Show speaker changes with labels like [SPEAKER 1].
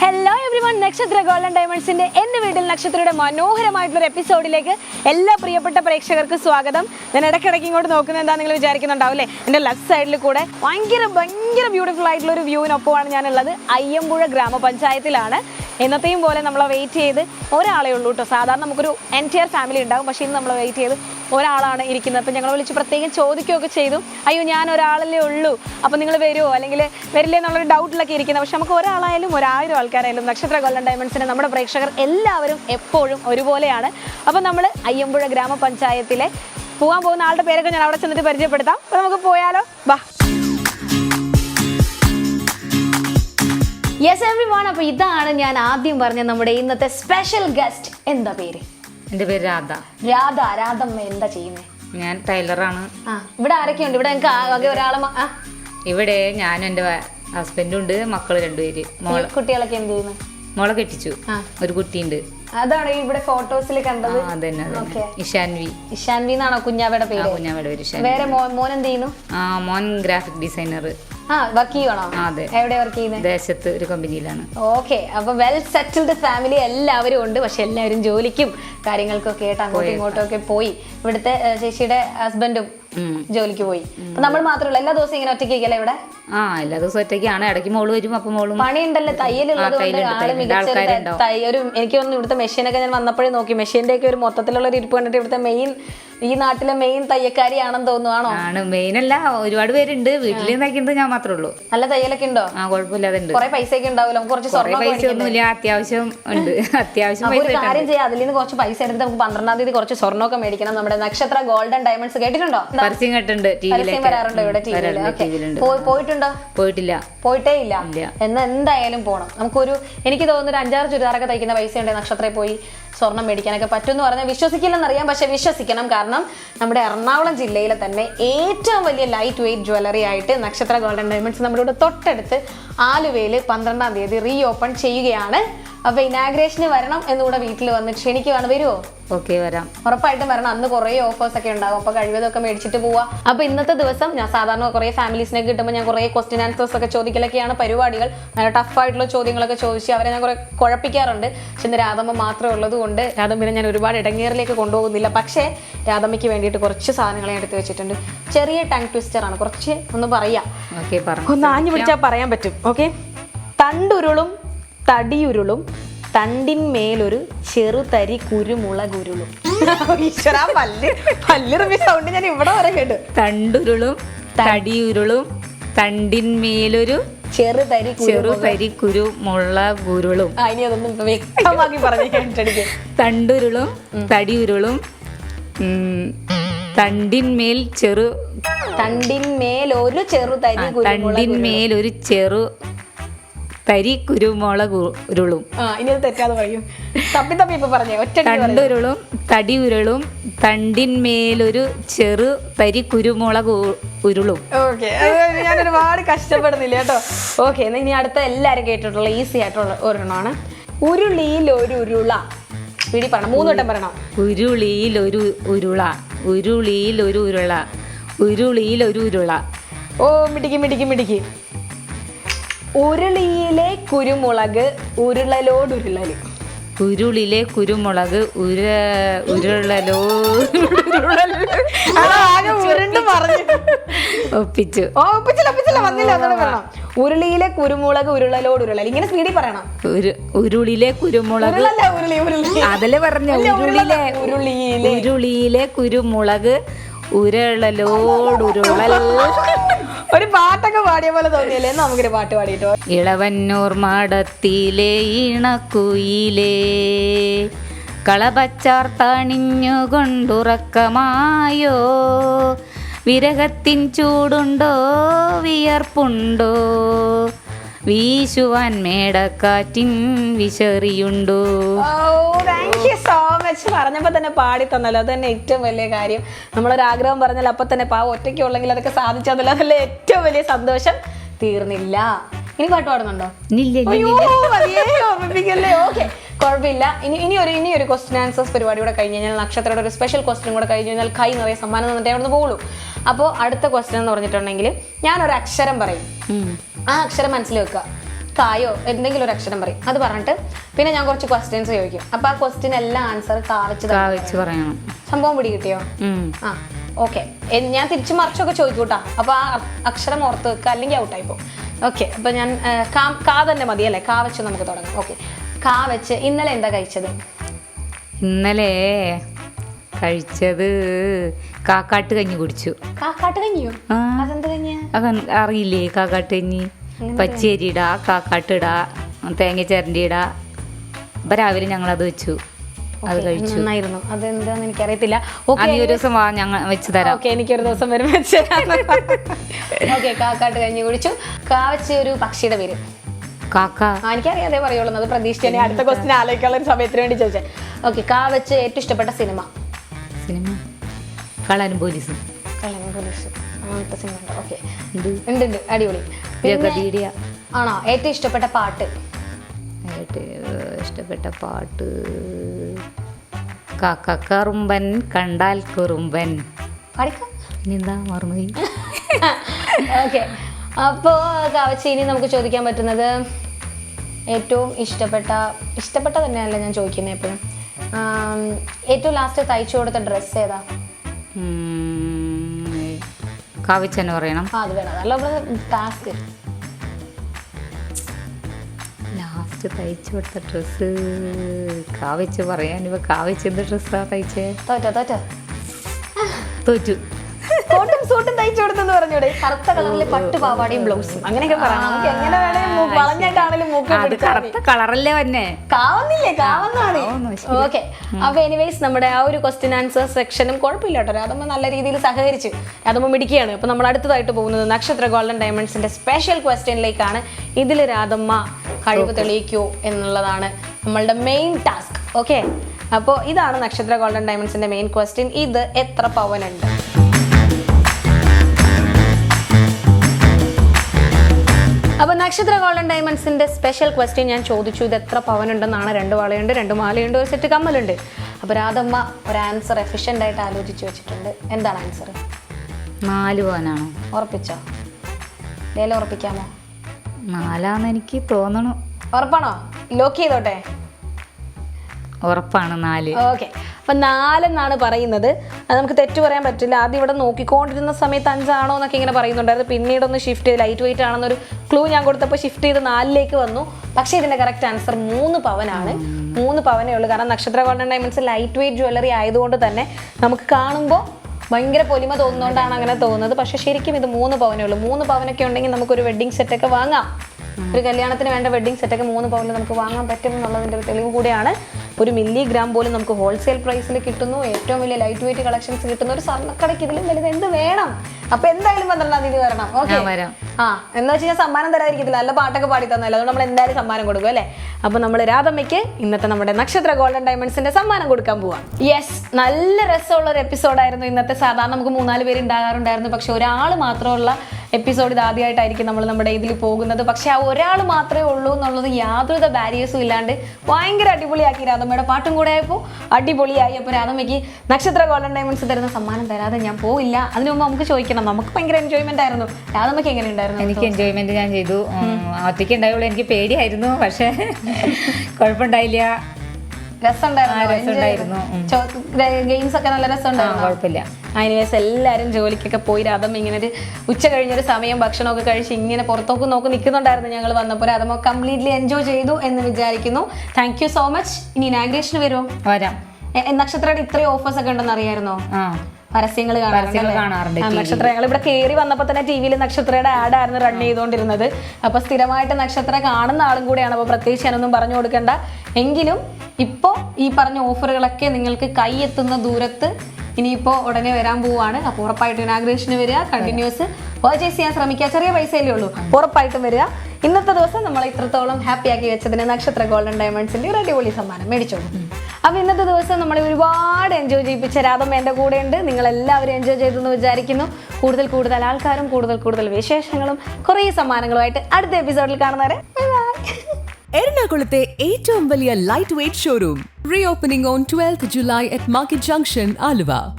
[SPEAKER 1] Hello everyone Nakshatra golden ഡയമണ്ട്സിന്റെ എന്റെ വീട്ടിൽ നക്ഷത്രയുടെ മനോഹരമായിട്ടുള്ള എപ്പിസോഡിലേക്ക് എല്ലാ പ്രിയപ്പെട്ട പ്രേക്ഷകർക്കും സ്വാഗതം. ഞാൻ ഇടയ്ക്കിടയ്ക്ക് ഇങ്ങോട്ട് നോക്കുന്നത് എന്താ നിങ്ങൾ വിചാരിക്കുന്നുണ്ടാവും അല്ലേ? എന്റെ ലെഫ്റ്റ് സൈഡിൽ കൂടെ ഭയങ്കര ഭയങ്കര ബ്യൂട്ടിഫുൾ ആയിട്ടുള്ള ഒരു വ്യൂവിനൊപ്പമാണ് ഞാനുള്ളത്. അയ്യമ്പുഴ ഗ്രാമപഞ്ചായത്തിലാണ്. എന്നത്തെയും പോലെ നമ്മളെ വെയിറ്റ് ചെയ്ത് ഒരാളെ ഉള്ളൂ കേട്ടോ സാധാരണ നമുക്കൊരു എന്റയർ ഫാമിലി ഉണ്ടാകും. പക്ഷേ ഇന്ന് നമ്മൾ വെയിറ്റ് ചെയ്ത് ഒരാളാണ് ഇരിക്കുന്നത്. അപ്പം ഞങ്ങൾ വിളിച്ച് പ്രത്യേകം ചോദിക്കുകയൊക്കെ ചെയ്തു. അയ്യോ ഞാൻ ഒരാളല്ലേ ഉള്ളൂ. അപ്പം നിങ്ങൾ വരുമോ അല്ലെങ്കിൽ വരില്ലേ എന്നുള്ളൊരു ഡൗട്ടിലൊക്കെ ഇരിക്കുന്നത് പക്ഷെ നമുക്ക് ഒരാളായാലും ഒരായിരം ആൾക്കാരായാലും നക്ഷത്ര ഗോൾഡൻ ഡയമണ്ട്സിന് നമ്മുടെ പ്രേക്ഷകർ എല്ലാവരും എപ്പോഴും ഒരുപോലെയാണ്. അപ്പം നമ്മൾ അയ്യമ്പുഴ ഗ്രാമപഞ്ചായത്തിലെ പോകാൻ പോകുന്ന ആളുടെ പേരൊക്കെ ഞാൻ അവിടെ ചെന്നിട്ട് പരിചയപ്പെടുത്താം. അപ്പോൾ നമുക്ക് പോയാലോ? ബാ യെസ് എവ്രി വൺ അപ്പോൾ ഇതാണ് ഞാൻ ആദ്യം പറഞ്ഞ നമ്മുടെ ഇന്നത്തെ സ്പെഷ്യൽ ഗസ്റ്റ് എന്താ പേര്?
[SPEAKER 2] എന്റെ പേര് രാധ.
[SPEAKER 1] രാധ രാധമ്മ എന്താ ചെയ്യുന്നത്
[SPEAKER 2] ഞാൻ ടൈലറാണ്.
[SPEAKER 1] ആ ഇവിടെ ആരൊക്കെയുണ്ട്? ഇവിടെ എനിക്ക് ആകെ ഒരാളെ മ- ആ,
[SPEAKER 2] ഇവിടെ ഞാനും എന്റെ ഹസ്ബൻഡും ഉണ്ട് മക്കൾ രണ്ടുപേര്. മോളെ
[SPEAKER 1] കുട്ടികളൊക്കെ എന്ത് ചെയ്യുന്നു?
[SPEAKER 2] മോളെ കെട്ടിച്ചു.
[SPEAKER 1] ആ.
[SPEAKER 2] ഒരു കുട്ടിയുണ്ട്.
[SPEAKER 1] അതാണ് ഈ ഇവിടെ ഫോട്ടോസിൽ കണ്ടത്?
[SPEAKER 2] ആ അതന്നെ ഇഷാൻവി.
[SPEAKER 1] ഇഷാൻവി എന്നാണോ കുഞ്ഞാവയുടെ
[SPEAKER 2] ആ
[SPEAKER 1] പേര്?
[SPEAKER 2] കുഞ്ഞാമ്മയുടെ പേര് ഇഷാൻ
[SPEAKER 1] വേറെ മോൻ മോൻ എന്ത് ചെയ്യുന്നു?
[SPEAKER 2] ആ മോൻ ഗ്രാഫിക് ഡിസൈനർ
[SPEAKER 1] വർക്ക് ചെയ്യണോ. എവിടെ വർക്ക് ചെയ്യുന്നത്
[SPEAKER 2] ദേശത്ത് ഒരു കമ്പനിയിലാണ്
[SPEAKER 1] ഓക്കെ അപ്പൊ വെൽ സെറ്റിൽഡ് ഫാമിലി എല്ലാവരും ഉണ്ട്. പക്ഷെ എല്ലാവരും ജോലിക്കും കാര്യങ്ങൾക്കൊക്കെ ആയിട്ട് അങ്ങോട്ടും ഇങ്ങോട്ടും ഒക്കെ പോയി. ഇവിടുത്തെ ശേഷിയുടെ ചേച്ചിയുടെ ഹസ്ബൻഡും. ജോലിക്ക് പോയി. നമ്മൾ മാത്രമല്ല എല്ലാ ദിവസവും ഇങ്ങനെ ഒറ്റയ്ക്കല്ലേ ഇവിടെ?
[SPEAKER 2] ആ എല്ലാ ദിവസവും ഒറ്റയ്ക്കാണ്. ഇടയ്ക്ക് മോൾ വരും അപ്പൊ മോളും
[SPEAKER 1] പണിയുണ്ടല്ലോ തയ്യലുള്ളത് ഒരു എനിക്ക് തോന്നുന്നു ഇവിടുത്തെ മെഷീനൊക്കെ ഞാൻ വന്നപ്പോഴേ നോക്കി. മെഷീന്റെ ഒക്കെ ഒരു മൊത്തത്തിലുള്ള ഒരു ഇരിപ്പ് കണ്ടിട്ട് ഇവിടുത്തെ മെയിൻ ഈ നാട്ടിലെ മെയിൻ തയ്യക്കാരിയാണെന്ന് തോന്നുവാണോ?
[SPEAKER 2] ആണ് മെയിൻ അല്ല ഒരുപാട് പേരുണ്ട്. വീട്ടിൽ തയ്ക്കുന്നത് ഞാൻ മാത്രമേ ഉള്ളൂ.
[SPEAKER 1] നല്ല തയ്യലൊക്കെ ഉണ്ടോ?
[SPEAKER 2] ആ കുഴപ്പമില്ലാതെ ഉണ്ട്.
[SPEAKER 1] കുറെ പൈസ ഒക്കെ ഉണ്ടാവില്ല നമുക്ക് കുറച്ച്
[SPEAKER 2] കുറെ
[SPEAKER 1] സ്വർണം
[SPEAKER 2] പൈസ ഒന്നുമില്ല അത്യാവശ്യം ഉണ്ട്. അത്യാവശ്യം പൈസ
[SPEAKER 1] ഒരു കാര്യം ചെയ്യാം അതിൽ നിന്ന് കുറച്ച് പൈസ എടുത്ത് നമുക്ക് പന്ത്രണ്ടാം തീയതി കുറച്ച് സ്വർണമൊക്കെ മേടിക്കണം. നമ്മുടെ നക്ഷത്ര ഗോൾഡൻ ഡയമണ്ട്സ് കേട്ടിട്ടുണ്ടോ?
[SPEAKER 2] പരസ്യം കേട്ടിട്ടുണ്ട്
[SPEAKER 1] പരസ്യം വരാറുണ്ടോ ഇവിടെ പോയിട്ടുണ്ടോ?
[SPEAKER 2] പോയിട്ടില്ല.
[SPEAKER 1] പോയിട്ടേ ഇല്ല.
[SPEAKER 2] ഇല്ല.
[SPEAKER 1] എന്ന് എന്തായാലും പോണം. നമുക്കൊരു എനിക്ക് തോന്നുന്നു ഒരു അഞ്ചാറ് ചുരിദാറൊക്കെ തയ്ക്കുന്ന പൈസ ഉണ്ട് നക്ഷത്രയിൽ പോയി. സ്വർണം മേടിക്കാനൊക്കെ പറ്റും എന്ന് പറഞ്ഞാൽ വിശ്വസിക്കില്ലെന്നറിയാം പക്ഷെ വിശ്വസിക്കണം. കാരണം നമ്മുടെ എറണാകുളം ജില്ലയിലെ തന്നെ ഏറ്റവും വലിയ ലൈറ്റ് വെയിറ്റ് ജ്വല്ലറി ആയിട്ട് നക്ഷത്ര ഗോൾഡൻ ഡയമണ്ട്സ് നമ്മുടെ ഇവിടെ തൊട്ടടുത്ത് ആലുവയിൽ പന്ത്രണ്ടാം തീയതി റീ ഓപ്പൺ ചെയ്യുകയാണ്. അപ്പൊ ഇനാഗ്രേഷന് വരണം എന്നുകൂടെ വീട്ടിൽ വന്ന് ക്ഷണിക്കുവാണ്. വരുമോ
[SPEAKER 2] ഓക്കെ വരാം.
[SPEAKER 1] ഉറപ്പായിട്ടും വരണം. അന്ന് കുറേ ഓഫേഴ്സ് ഒക്കെ ഉണ്ടാകും. അപ്പോൾ കഴിവതൊക്കെ മേടിച്ചിട്ട് പോവാം. അപ്പോൾ ഇന്നത്തെ ദിവസം ഞാൻ സാധാരണ കുറേ ഫാമിലീസിനെ കിട്ടുമ്പോൾ ഞാൻ കുറേ ക്വസ്റ്റ്യൻ ആൻസേഴ്സ് ഒക്കെ ചോദിക്കലൊക്കെയാണ് പരിപാടികൾ. നല്ല ടഫ് ആയിട്ടുള്ള ചോദ്യങ്ങളൊക്കെ ചോദിച്ച് അവരെ ഞാൻ കുറേ കുഴപ്പിക്കാറുണ്ട്. പക്ഷെ ഇന്ന് രാധമ്മ മാത്രമേ ഉള്ളത് കൊണ്ട് രാധമ്മനെ ഞാൻ ഒരുപാട് ഇടങ്ങേറിലേക്ക് കൊണ്ടുപോകുന്നില്ല. പക്ഷേ രാധമ്മയ്ക്ക് വേണ്ടിയിട്ട് കുറച്ച് സാധനങ്ങൾ ഞാൻ എടുത്ത് വെച്ചിട്ടുണ്ട്. ചെറിയ ടങ് ട്വിസ്റ്റർ ആണ്. കുറച്ച് ഒന്ന് പറയാം.
[SPEAKER 2] ഓക്കെ പറഞ്ഞു.
[SPEAKER 1] ഒന്ന് ആഞ്ഞു പിടിച്ചാൽ പറയാൻ പറ്റും. ഓക്കെ? തണ്ടുരുളും തടിയുരുളും തണ്ടിന്മേലൊരു ചെറുതരി കുരുമുളകുരുളും. ഈശ്വര പല്ല് പല്ലിറുമ്പി സൗണ്ട് ഞാൻ ഇവിടെ വരെ കേട്ടു.
[SPEAKER 2] തണ്ടുരുളും തടിയുരുളും തണ്ടിന്മേലൊരു
[SPEAKER 1] ചെറുതരി കുരു
[SPEAKER 2] ചെറു തരിക്കുരു മുള്ള ഗുരുളും
[SPEAKER 1] അതൊന്നും വ്യക്തമാക്കി പറഞ്ഞു കേട്ടടിക്ക്
[SPEAKER 2] തണ്ടുരുളും തടിയുരുളും തണ്ടിന്മേൽ ചെറു
[SPEAKER 1] തണ്ടിന്മേൽ ഒരു ചെറുതരി
[SPEAKER 2] തണ്ടിന്മേൽ ഒരു ചെറു തരി കുരുമുളക് ഉരുളും.
[SPEAKER 1] ആ ഇനി അത് തെറ്റാതെ പറയും. തപ്പി തപ്പി ഇപ്പൊ പറഞ്ഞേ ഒറ്റ
[SPEAKER 2] തണ്ടുരുളും തടിയുരുളും തണ്ടിന്മേലൊരു ചെറു തരി കുരുമുളക് ഉരുളും.
[SPEAKER 1] ഓക്കെ ഞാൻ ഒരുപാട് കഷ്ടപ്പെടുന്നില്ല കേട്ടോ. ഓക്കെ എന്നാൽ ഇനി അടുത്ത എല്ലാരും കേട്ടിട്ടുള്ള ഈസി ആയിട്ടുള്ള ഒരെണ്ണമാണ്. ഉരുളിയിൽ ഒരു ഉരുള. പിടി പറയണം മൂന്ന് വട്ടം പറയണം.
[SPEAKER 2] ഉരുളിയിൽ ഒരു ഉരുള ഉരുളിയിൽ ഒരു ഉരുള ഉരുളിയിൽ ഒരു ഉരുള.
[SPEAKER 1] ഓ മിടിക്ക് മിടിക്ക് മിടിക്ക്. ഉരുളിയിലെ കുരുമുളക് ഉരുളലോട്
[SPEAKER 2] ഉരുളൽ. കുരുമുളക് ഉര ഉരുളലോ.
[SPEAKER 1] അത് ആകെ ഉരുണ്ട് പറഞ്ഞു
[SPEAKER 2] ഒപ്പിച്ചു.
[SPEAKER 1] ഓ ഒപ്പിച്ചില്ല ഒപ്പിച്ചില്ല വന്നില്ല പറയണം ഉരുളിയിലെ കുരുമുളക് ഉരുളലോട് ഉരുളൽ ഇങ്ങനെ സ്പീഡിൽ പറയണം.
[SPEAKER 2] ഉരു ഉരുളിലെ കുരുമുളക് അതല്ലേ പറഞ്ഞ ഉരുളിലെ
[SPEAKER 1] ഉരുളിയിലെ.
[SPEAKER 2] ഉരുളിയിലെ കുരുമുളക് ഉരുളലോടുരുളൽ.
[SPEAKER 1] ഒരു പാട്ടൊക്കെ പാടിയ പോലെ തോന്നിയല്ലേ? നമുക്കൊരു പാട്ട് പാടിയിട്ടോ
[SPEAKER 2] ഇളവന്നൂർ മാടത്തിലെ ഇണക്കുയിലേ കളപച്ചാർ തണിഞ്ഞുകൊണ്ടുറക്കമായോ വിരഹത്തിൻ ചൂടുണ്ടോ വിയർപ്പുണ്ടോ വീശുവാൻ മേടക്കാറ്റിൻ വിശറിയുണ്ടോ?
[SPEAKER 1] ഓ പറഞ്ഞപ്പോൾ തന്നെ പാടി തന്നല്ലോ. അത് തന്നെ ഏറ്റവും വലിയ കാര്യം. നമ്മളൊരു ആഗ്രഹം പറഞ്ഞാൽ അപ്പം തന്നെ പാവ ഒറ്റയ്ക്ക് ഉള്ളെങ്കിൽ അതൊക്കെ സാധിച്ചതല്ലോ. അതല്ലേ ഏറ്റവും വലിയ സന്തോഷം? തീർന്നില്ല. ഇനി പാട്ട് പാടുന്നുണ്ടോ? ഓർമ്മിപ്പിക്കല്ലേ? ഓക്കെ കുഴപ്പമില്ല. ഇനി ഇനി ഒരു ഇനി ഒരു ക്വസ്റ്റ്യൻ ആൻസേഴ്സ് പരിപാടി കൂടെ കഴിഞ്ഞ് കഴിഞ്ഞാൽ നക്ഷത്രയുടെ ഒരു സ്പെഷ്യൽ ക്വസ്റ്റ്യൻ കൂടെ കഴിഞ്ഞ് കഴിഞ്ഞാൽ കൈ നിറയെ സമ്മാനം തന്നിട്ടേ നിന്ന് പോകുള്ളൂ അപ്പോൾ അടുത്ത ക്വസ്റ്റ്യൻ എന്ന് പറഞ്ഞിട്ടുണ്ടെങ്കിൽ ഞാനൊരു അക്ഷരം പറയും. ആ അക്ഷരം മനസ്സിൽ വെക്കുക. കായോ എന്തെങ്കിലും ഒരു അക്ഷരം പറയും. അത് പറഞ്ഞിട്ട് പിന്നെ ഞാൻ കുറച്ച് ക്വസ്റ്റ്യൻസ് ചോദിക്കും. അപ്പൊ ആ ക്വസ്റ്റ്യൻ എല്ലാം ആൻസർ കാവച്ച്
[SPEAKER 2] പറയണം.
[SPEAKER 1] സംഭവം പിടി കിട്ടിയോ ആ ഓക്കെ. ഞാൻ തിരിച്ചു മറിച്ചൊക്കെ ചോദിക്കൂട്ടാ. അപ്പൊ ആ അക്ഷരം ഓർത്ത് വെക്കുക അല്ലെങ്കിൽ ഔട്ടായി പോകും. ഓക്കെ അപ്പൊ ഞാൻ കാ കാ തന്നെ മതി അല്ലേ? കാ വെച്ച് നമുക്ക് തുടങ്ങാം. ഓക്കെ. കാ വെച്ച് ഇന്നലെ എന്താ കഴിച്ചത്?
[SPEAKER 2] ഇന്നലെ കഴിച്ചത് കാക്കാട്ട് കഞ്ഞി കുടിച്ചു.
[SPEAKER 1] കാക്കാട്ട് കഞ്ഞിയോ? അതെന്ത് കഞ്ഞിയാ?
[SPEAKER 2] അറിയില്ലേ കാക്കാട്ട് കഞ്ഞി? പച്ചരി ഇടാ കാക്കാട്ട് ഇടാ തേങ്ങ ചിരണ്ടി ഇടാ. അപ്പൊ രാവിലെ ഞങ്ങൾ അത് വെച്ചു. അത് കഴിച്ചു.
[SPEAKER 1] നന്നായിരുന്നു. അതെന്താന്ന് എനിക്കറിയത്തില്ല.
[SPEAKER 2] ഒരു ദിവസം വാ ഞങ്ങൾ വെച്ച് തരാം.
[SPEAKER 1] ഓക്കെ എനിക്കൊരു ദിവസം വരും ഓക്കെ കാക്കാട്ട് കഞ്ഞി കുടിച്ചു. കാവച്ച ഒരു പക്ഷിയുടെ പേര്.
[SPEAKER 2] കാക്ക.
[SPEAKER 1] എനിക്കറിയാം അതേ പറയുള്ളൂ. അത് പ്രതീക്ഷിച്ചു. അടുത്ത ക്വസ്റ്റിന് ആലോചിക്കാനുള്ള ഒരു സമയത്തിന് വേണ്ടി ചോദിച്ചേ. ഓക്കെ കാവച്ച് ഏറ്റവും ഇഷ്ടപ്പെട്ട സിനിമ?
[SPEAKER 2] സിനിമ? കളാനും പോലീസും.
[SPEAKER 1] കള്ളൻ പോലീസ്. അങ്ങനത്തെ സിനിമ ഉണ്ട് ഓക്കെ ഉണ്ട് ഉണ്ട് അടിപൊളി ആണോ? ഏറ്റവും ഇഷ്ടപ്പെട്ട പാട്ട്?
[SPEAKER 2] ഇഷ്ടപ്പെട്ട പാട്ട് കാക്ക കറുമ്പൻ കണ്ടാൽ കുറുമ്പൻ. ഇനിന്താ മറന്നുപോയി
[SPEAKER 1] ഓക്കെ അപ്പോൾ കാവച്ചി ഇനി നമുക്ക് ചോദിക്കാൻ പറ്റുന്നത് ഏറ്റവും ഇഷ്ടപ്പെട്ട ഇഷ്ടപ്പെട്ട തന്നെയല്ല ഞാൻ ചോദിക്കുന്നത് എപ്പോഴും. ഏറ്റവും ലാസ്റ്റ് തയ്ച്ചു കൊടുത്ത ഡ്രസ്സ് ഏതാ
[SPEAKER 2] കാവിച്ചെന്നെ പറയണം.
[SPEAKER 1] അത് വേണം. അതല്ല ടാസ്ക്
[SPEAKER 2] ലാസ്റ്റ് തയ്ച്ചു കൊടുത്ത ഡ്രസ്സ് കാവിച്ച് പറയാൻ ഇവ കാവിച്ച് എന്ത് ഡ്രസ്സാ തയ്ച്ചേ?
[SPEAKER 1] തോറ്റോ തോറ്റോ?
[SPEAKER 2] തോറ്റു.
[SPEAKER 1] കോട്ടും സൂട്ടും തയ്ച്ചു കൊടുത്തെന്ന് പറഞ്ഞൂടെ. കറുത്ത കളറിൽ പട്ട് പാവാടയും ബ്ലൗസും. അങ്ങനെയൊക്കെ പറയാം നമുക്ക് എങ്ങനെ വളഞ്ഞിട്ടാണെങ്കിലും മൂക്ക്
[SPEAKER 2] അത്. കറുത്ത കളറല്ലേ വന്നെ.
[SPEAKER 1] കാവുന്നില്ലേ കാവുന്നാണ്. ഓക്കെ അപ്പൊ എനിവേസ് നമ്മുടെ ആ ഒരു ക്വസ്റ്റ്യൻ ആൻസർ സെക്ഷനും കുഴപ്പമില്ല കേട്ടോ. രാധമ്മ നല്ല രീതിയിൽ സഹകരിച്ചു. രാധമ്മ മിടിക്കുകയാണ്. അപ്പൊ നമ്മൾ അടുത്തതായിട്ട് പോകുന്നത് നക്ഷത്ര ഗോൾഡൻ ഡയമണ്ട്സിന്റെ സ്പെഷ്യൽ ക്വസ്റ്റ്യനിലേക്കാണ് ഇതിൽ രാധമ്മ കഴിവ് തെളിയിക്കൂ എന്നുള്ളതാണ് നമ്മളുടെ മെയിൻ ടാസ്ക് ഓക്കെ അപ്പോൾ ഇതാണ് നക്ഷത്ര ഗോൾഡൻ ഡയമണ്ട്സിന്റെ മെയിൻ ക്വസ്റ്റ്യൻ ഇത് എത്ര പവനുണ്ട്? അപ്പൊ നക്ഷത്ര ഗോൾഡൻ ഡയമണ്ട്സിന്റെ സ്പെഷ്യൽ ക്വസ്റ്റ്യൻ ഞാൻ ചോദിച്ചു. ഇത് എത്ര പവനുണ്ടെന്നാണ്? രണ്ട് വളയുണ്ട് രണ്ട് മാലയുണ്ട് ഒരു സെറ്റ് കമ്മലുണ്ട്. അപ്പൊ രാധമ്മ ഒരു ആൻസർ എഫിഷ്യന്റ് ആയിട്ട് ആലോചിച്ച് വെച്ചിട്ടുണ്ട്. എന്താണ് ആൻസർ
[SPEAKER 2] നാല് പവനാണോ.
[SPEAKER 1] ഉറപ്പിച്ചോ? ലേല ഉറപ്പിക്കാമോ?
[SPEAKER 2] നാലാന്ന് എനിക്ക് തോന്നണു.
[SPEAKER 1] ഉറപ്പാണോ? ലോക്ക് ചെയ്തോട്ടെ.
[SPEAKER 2] ഉറപ്പാണ് നാല്.
[SPEAKER 1] ഓക്കെ അപ്പൊ നാലെന്നാണ് പറയുന്നത്. നമുക്ക് തെറ്റ് പറയാൻ പറ്റില്ല. ആദ്യം ഇവിടെ നോക്കിക്കൊണ്ടിരുന്ന സമയത്ത് അഞ്ചാണോ എന്നൊക്കെ ഇങ്ങനെ പറയുന്നുണ്ടായിരുന്നു. പിന്നീട് ഒന്ന് ഷിഫ്റ്റ് ചെയ്ത് ലൈറ്റ് വെയിറ്റ് ആണെന്നൊരു ക്ലൂ ഞാൻ കൊടുത്തപ്പോൾ ഷിഫ്റ്റ് ചെയ്ത് നാലിലേക്ക് വന്നു. പക്ഷേ ഇതിന്റെ കറക്റ്റ് ആൻസർ മൂന്ന് പവനാണ്. മൂന്ന് പവനേ ഉള്ളൂ. കാരണം Nakshatra golden diamonds light weight jewellery ആയതുകൊണ്ട് തന്നെ നമുക്ക് കാണുമ്പോൾ ഭയങ്കര പൊലിമ തോന്നുന്നതുകൊണ്ടാണ് അങ്ങനെ തോന്നുന്നത്. പക്ഷേ ശരിക്കും ഇത് മൂന്ന് പവനേ ഉള്ളൂ. മൂന്ന് പവനൊക്കെ ഉണ്ടെങ്കിൽ നമുക്കൊരു വെഡിങ് സെറ്റൊക്കെ വാങ്ങാം. ഒരു കല്യാണത്തിന് വേണ്ട വെഡിങ് സെറ്റൊക്കെ മൂന്ന് പവനിൽ നമുക്ക് വാങ്ങാൻ പറ്റും എന്നുള്ളതിന്റെ ഒരു തെളിവ് കൂടിയാണ്. ഒരു മില്ലിഗ്രാം പോലും നമുക്ക് ഹോൾസെയിൽ പ്രൈസിൽ കിട്ടുന്നു. ഏറ്റവും വലിയ ലൈറ്റ് വെയിറ്റ് കളക്ഷൻസ് കിട്ടുന്ന ഒരു സ്വർണക്കടയ്ക്ക് ഇതിലും വലുത്. എന്ത് വേണം? അപ്പൊ എന്തായാലും പന്ത്രണ്ടാം തീയതി വരണം. ഓക്കെ ആ എന്ന് വെച്ച് കഴിഞ്ഞാൽ സമ്മാനം തരാതിരിക്കത്തില്ല. നല്ല പാട്ടൊക്കെ പാടി തന്നല്ലോ അതുകൊണ്ട് നമ്മൾ എന്തായാലും സമ്മാനം കൊടുക്കും അല്ലേ? അപ്പൊ നമ്മൾ രാധമ്മയ്ക്ക് ഇന്നത്തെ നമ്മുടെ നക്ഷത്ര ഗോൾഡൻ ഡയമണ്ട്സിന്റെ സമ്മാനം കൊടുക്കാൻ പോവാം. യെസ് നല്ല രസമുള്ള ഒരു എപ്പിസോഡായിരുന്നു ഇന്നത്തെ. സാധാരണ നമുക്ക് മൂന്നാൽ പേര് ഉണ്ടാകാറുണ്ടായിരുന്നു. പക്ഷെ ഒരാൾ മാത്രമുള്ള എപ്പിസോഡ് ഇത് ആദ്യമായിട്ടായിരിക്കും നമ്മൾ നമ്മുടെ ഇതിൽ പോകുന്നത്. പക്ഷേ ആ ഒരാൾ മാത്രമേ ഉള്ളൂ എന്നുള്ളത് യാതൊരു ബാരിയേഴ്സും ഇല്ലാണ്ട് ഭയങ്കര അടിപൊളിയാക്കി രാധമ്മയുടെ പാട്ടും കൂടെ ആയപ്പോൾ അടിപൊളിയായി. അപ്പോൾ രാധമ്മയ്ക്ക് നക്ഷത്ര ഗോൾഡൻ ഡയമണ്ട്സ് തരുന്ന സമ്മാനം തരാതെ ഞാൻ പോയില്ല അതിനു മുമ്പ് നമുക്ക് ചോദിക്കണം. നമുക്ക് ഭയങ്കര എൻജോയ്മെന്റ് ആയിരുന്നു. രാധമ്മയ്ക്ക് എങ്ങനെ ഉണ്ടായിരുന്നു?
[SPEAKER 2] എനിക്ക് എൻജോയ്മെന്റ് ഞാൻ ചെയ്തു. ഒറ്റയ്ക്ക് ഉണ്ടായുള്ളൂ എനിക്ക് പേടിയായിരുന്നു. പക്ഷേ കുഴപ്പമുണ്ടായില്ല. രസമുണ്ടായിരുന്നു.
[SPEAKER 1] ഗെയിംസ് ഒക്കെ നല്ല രസമുണ്ടായിരുന്നു.
[SPEAKER 2] കുഴപ്പമില്ല.
[SPEAKER 1] അതിനുവേസ് എല്ലാവരും ജോലിക്കൊക്കെ പോയി. രാധമ്മ ഇങ്ങനെ ഒരു ഉച്ച കഴിഞ്ഞൊരു സമയം ഭക്ഷണമൊക്കെ കഴിച്ച് ഇങ്ങനെ പുറത്തോക്ക് നോക്കി നിൽക്കുന്നുണ്ടായിരുന്നു ഞങ്ങൾ വന്നപ്പോൾ. രാധമ്മ കംപ്ലീറ്റ്ലി എൻജോയ് ചെയ്തു എന്ന് വിചാരിക്കുന്നു. താങ്ക് യു സോ മച്ച് ഇനി ഇനാഗ്രേഷന് വരുമോ?
[SPEAKER 2] വരാം.
[SPEAKER 1] നക്ഷത്രയുടെ ഇത്രയും ഓഫേഴ്സ് ഒക്കെ ഉണ്ടെന്ന് അറിയായിരുന്നോ?
[SPEAKER 2] ആ.
[SPEAKER 1] പരസ്യങ്ങൾ
[SPEAKER 2] കാണാറുണ്ട്
[SPEAKER 1] നക്ഷത്രങ്ങൾ. ഇവിടെ കയറി വന്നപ്പോൾ തന്നെ ടി വിയിൽ നക്ഷത്രയുടെ ആഡ് ആയിരുന്നു റൺ ചെയ്തുകൊണ്ടിരുന്നത്. അപ്പൊ സ്ഥിരമായിട്ട് നക്ഷത്ര കാണുന്ന ആളും കൂടെയാണ്. അപ്പോൾ പ്രത്യേകിച്ച് ഞാനൊന്നും പറഞ്ഞു കൊടുക്കേണ്ട. എങ്കിലും ഇപ്പോ ഈ പറഞ്ഞ ഓഫറുകളൊക്കെ നിങ്ങൾക്ക് കൈ എത്തുന്ന ദൂരത്ത് ഇനിയിപ്പോൾ ഉടനെ വരാൻ പോവാണ്. അപ്പോൾ ഉറപ്പായിട്ടും ഇനാഗ്രേഷന് വരിക കണ്ടിന്യൂസ് പർച്ചേസ് ചെയ്യാൻ ശ്രമിക്കുക. ചെറിയ പൈസയല്ലേ ഉള്ളൂ. ഉറപ്പായിട്ടും വരിക. ഇന്നത്തെ ദിവസം നമ്മൾ ഇത്രത്തോളം ഹാപ്പി ആക്കി വെച്ചതിന് നക്ഷത്ര ഗോൾഡൻ ഡയമണ്ട്സിന്റെ ഒരു അടിപൊളി സമ്മാനം മേടിച്ചോളൂ. അപ്പൊ ഇന്നത്തെ ദിവസം നമ്മൾ ഒരുപാട് എൻജോയ് ചെയ്യിപ്പിച്ച രാധമ്മ എന്റെ കൂടെ ഉണ്ട്. നിങ്ങൾ എല്ലാവരും എൻജോയ് ചെയ്തെന്ന് വിചാരിക്കുന്നു. കൂടുതൽ കൂടുതൽ ആൾക്കാരും കൂടുതൽ കൂടുതൽ വിശേഷങ്ങളും കുറേ സമ്മാനങ്ങളുമായിട്ട് അടുത്ത എപ്പിസോഡിൽ കാണുന്നവരെ.
[SPEAKER 3] എറണാകുളത്തെ ഏറ്റവും വലിയ light weight showroom reopening on twelfth July at market junction Aluva.